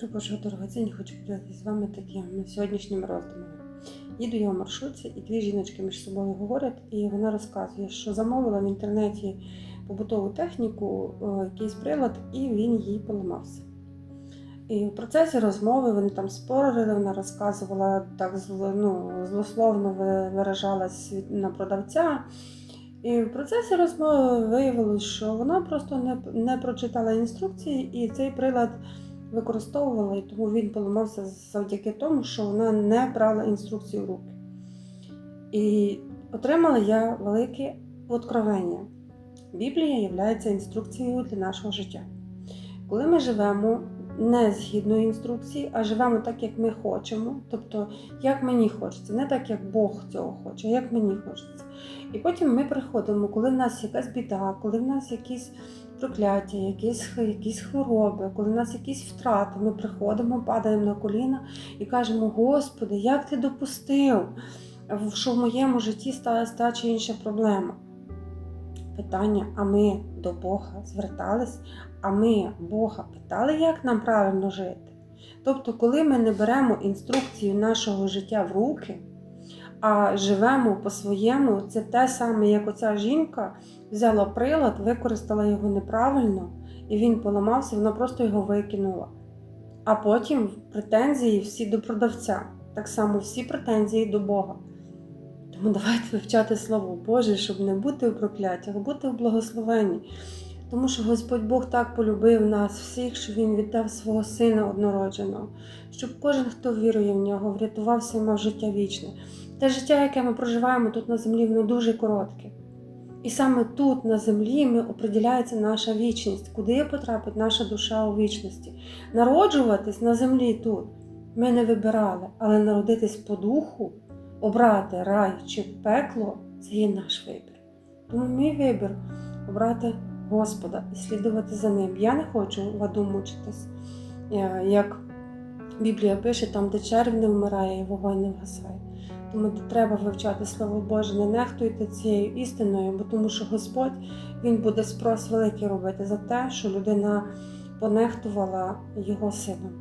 Перепрошую, дорогоцінні, хочу поділитися з вами такими сьогоднішніми роздумами. Їду я в маршрутці, і дві жіночки між собою говорять, і вона розказує, що замовила в інтернеті побутову техніку, е, якийсь прилад, і він їй поламався. І в процесі розмови вони там спорили, вона розказувала так ну, злословно виражалась на продавця. І в процесі розмови виявилось, що вона просто не, не прочитала інструкції, і цей прилад використовувала, і тому він поламався завдяки тому, що вона не брала інструкцію в руки. І отримала я велике откровення. Біблія є інструкцією для нашого життя. Коли ми живемо не згідно інструкції, а живемо так, як ми хочемо, тобто як мені хочеться, не так, як Бог цього хоче, а як мені хочеться. І потім ми приходимо, коли в нас якась біда, коли в нас якісь прокляття, якісь, якісь хвороби, коли в нас якісь втрати, ми приходимо, падаємо на коліна і кажемо: Господи, як ти допустив, що в моєму житті сталася та чи інша проблема? Питання, а ми до Бога звертались, а ми Бога питали, як нам правильно жити. Тобто, коли ми не беремо інструкцію нашого життя в руки, а живемо по-своєму, це те саме, як оця жінка взяла прилад, використала його неправильно, і він поламався, вона просто його викинула. А потім претензії всі до продавця. Так само всі претензії до Бога. Тому давайте вивчати Слово Боже, щоб не бути у прокляттях, бути у благословенні. Тому що Господь Бог так полюбив нас всіх, що Він віддав свого Сина однородженого, щоб кожен, хто вірує в нього, врятувався і мав життя вічне. Те життя, яке ми проживаємо тут на землі, воно дуже коротке. І саме тут, на землі, ми оприділяється наша вічність, куди потрапить наша душа у вічності. Народжуватись на землі тут ми не вибирали, але народитись по духу, обрати рай чи пекло це є наш вибір. Тому мій вибір обрати Господа і слідувати за ним. Я не хочу в аду мучитись, Е, як Біблія пише, там, де черв не вмирає і вогонь не вгасає. Тому треба вивчати Слово Боже, не нехтуйте цією істиною, бо тому що Господь Він буде спрос великий робити за те, що людина понехтувала його сином.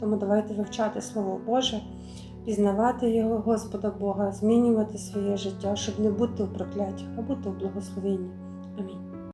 Тому давайте вивчати Слово Боже, пізнавати його Господа Бога, змінювати своє життя, щоб не бути у прокляттях, а бути у благословенні. Амінь.